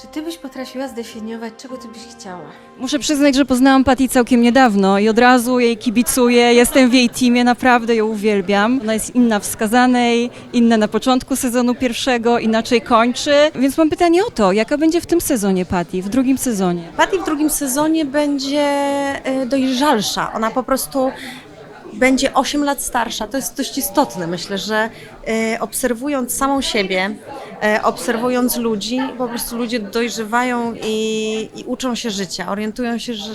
Czy ty byś potrafiła zdefiniować, czego ty byś chciała? Muszę przyznać, że poznałam Patty całkiem niedawno i od razu jej kibicuję, jestem w jej teamie, naprawdę ją uwielbiam. Ona jest inna w skazanej, inna na początku sezonu pierwszego, inaczej kończy. Więc mam pytanie o to, jaka będzie w tym sezonie Patty, w drugim sezonie? Patty w drugim sezonie będzie e, dojrzalsza. Ona po prostu będzie 8 lat starsza. To jest dość istotne. Myślę, że e, obserwując samą siebie, obserwując ludzi, po prostu ludzie dojrzewają i, i uczą się życia. Orientują się, że,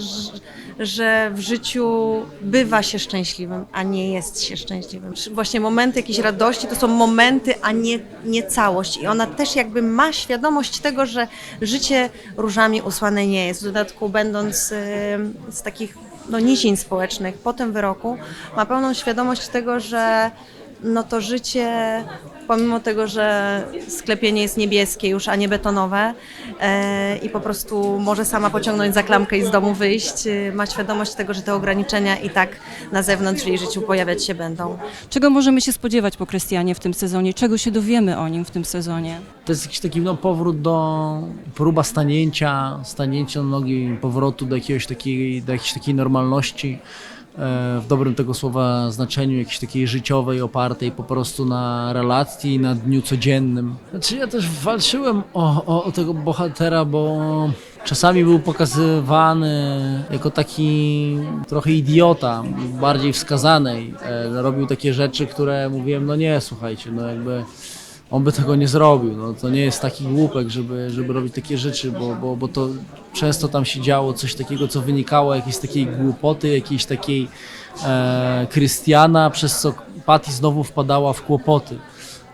że, w życiu bywa się szczęśliwym, a nie jest się szczęśliwym. Właśnie momenty jakiejś radości to są momenty, a nie, nie całość. I ona też jakby ma świadomość tego, że życie różami usłane nie jest. W dodatku będąc e, z takich no, nizin społecznych po tym wyroku, ma pełną świadomość tego, że no to życie, pomimo tego, że sklepienie jest niebieskie już, a nie betonowe e, i po prostu może sama pociągnąć za klamkę i z domu wyjść, e, ma świadomość tego, że te ograniczenia i tak na zewnątrz w jej życiu pojawiać się będą. Czego możemy się spodziewać po Krystianie w tym sezonie? Czego się dowiemy o nim w tym sezonie? To jest jakiś taki no, powrót do próba stanięcia, stanięcia na nogi, powrotu do, jakiegoś takiej, do jakiejś takiej normalności, w dobrym tego słowa znaczeniu, jakiejś takiej życiowej, opartej po prostu na relacji, na dniu codziennym. Znaczy ja też walczyłem o, o, o tego bohatera, bo czasami był pokazywany jako taki trochę idiota, bardziej wskazanej. E, robił takie rzeczy, które mówiłem, no nie, słuchajcie, no jakby on by tego nie zrobił. No, to nie jest taki głupek, żeby, żeby robić takie rzeczy, bo, bo, bo to często tam się działo coś takiego, co wynikało jakiejś takiej głupoty, jakiejś takiej e, Krystiana, przez co Patty znowu wpadała w kłopoty.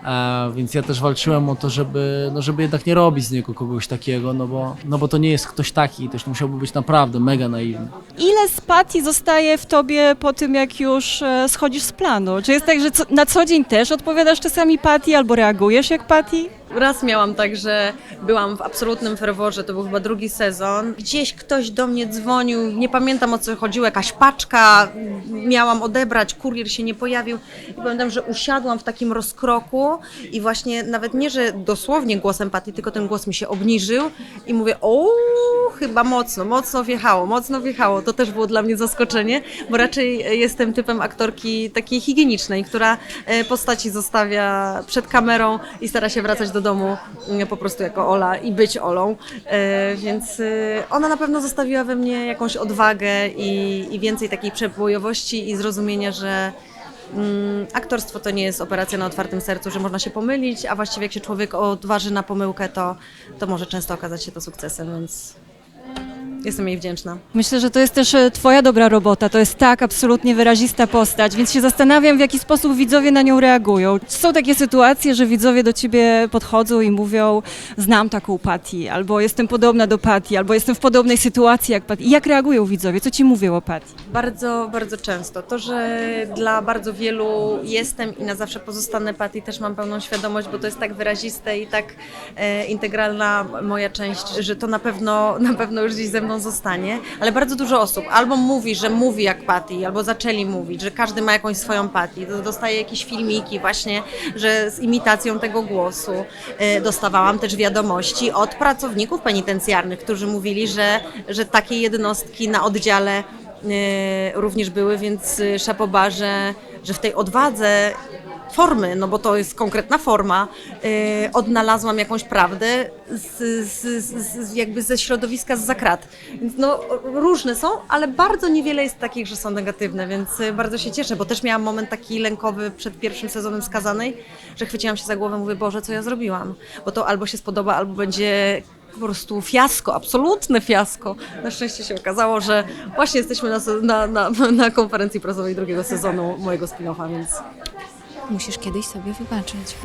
E, więc ja też walczyłem o to, żeby, no, żeby jednak nie robić z niego kogoś takiego, no bo, no bo to nie jest ktoś taki, też musiałby być naprawdę mega naiwny. Ile z Patty zostaje w tobie po tym, jak już e, schodzisz z planu? Czy jest tak, że co, na co dzień też odpowiadasz czasami Patty albo reagujesz jak Patty? Raz miałam tak, że byłam w absolutnym ferworze, to był chyba drugi sezon. Gdzieś ktoś do mnie dzwonił, nie pamiętam o co chodziło, jakaś paczka, miałam odebrać, kurier się nie pojawił. I pamiętam, że usiadłam w takim rozkroku i właśnie nawet nie, że dosłownie głosem Patty, tylko ten głos mi się obniżył i mówię, o chyba mocno, mocno wjechało, mocno wjechało. To też było dla mnie zaskoczenie, bo raczej jestem typem aktorki takiej higienicznej, która e, postaci zostawia przed kamerą i stara się wracać do domu mm, po prostu jako Ola i być Olą. E, Więc e, ona na pewno zostawiła we mnie jakąś odwagę i, i więcej takiej przebojowości i zrozumienia, że mm, aktorstwo to nie jest operacja na otwartym sercu, że można się pomylić, a właściwie jak się człowiek odważy na pomyłkę, to, to może często okazać się to sukcesem, więc jestem jej wdzięczna. Myślę, że to jest też e, twoja dobra robota. To jest tak absolutnie wyrazista postać, więc się zastanawiam, w jaki sposób widzowie na nią reagują. Są takie sytuacje, że widzowie do ciebie podchodzą i mówią, znam taką Patty, albo jestem podobna do Patty, albo jestem w podobnej sytuacji jak Patty. I jak reagują widzowie? Co ci mówią o Patty? Bardzo, bardzo często. To, że dla bardzo wielu jestem i na zawsze pozostanę Patty, też mam pełną świadomość, bo to jest tak wyraziste i tak e, integralna moja część, że to na pewno, na pewno już gdzieś ze mną zostanie. Ale bardzo dużo osób albo mówi, że mówi jak Patty, albo zaczęli mówić, że każdy ma jakąś swoją Patty. Dostaje jakieś filmiki właśnie, że z imitacją tego głosu. E, dostawałam też wiadomości od pracowników penitencjarnych, którzy mówili, że, że takie jednostki na oddziale e, również były, więc y, szapoba, że w tej odwadze formy, no bo to jest konkretna forma, e, odnalazłam jakąś prawdę z, z, z, jakby ze środowiska z zakrat. Więc no różne są, ale bardzo niewiele jest takich, że są negatywne, więc y, bardzo się cieszę, bo też miałam moment taki lękowy przed pierwszym sezonem Skazanej, że chwyciłam się za głowę, mówię, Boże, co ja zrobiłam? Bo to albo się spodoba, albo będzie po prostu fiasko, absolutne fiasko. Na szczęście się okazało, że właśnie jesteśmy na, na, na, na konferencji prasowej drugiego sezonu mojego spin-offa, więc Musisz kiedyś sobie wybaczyć.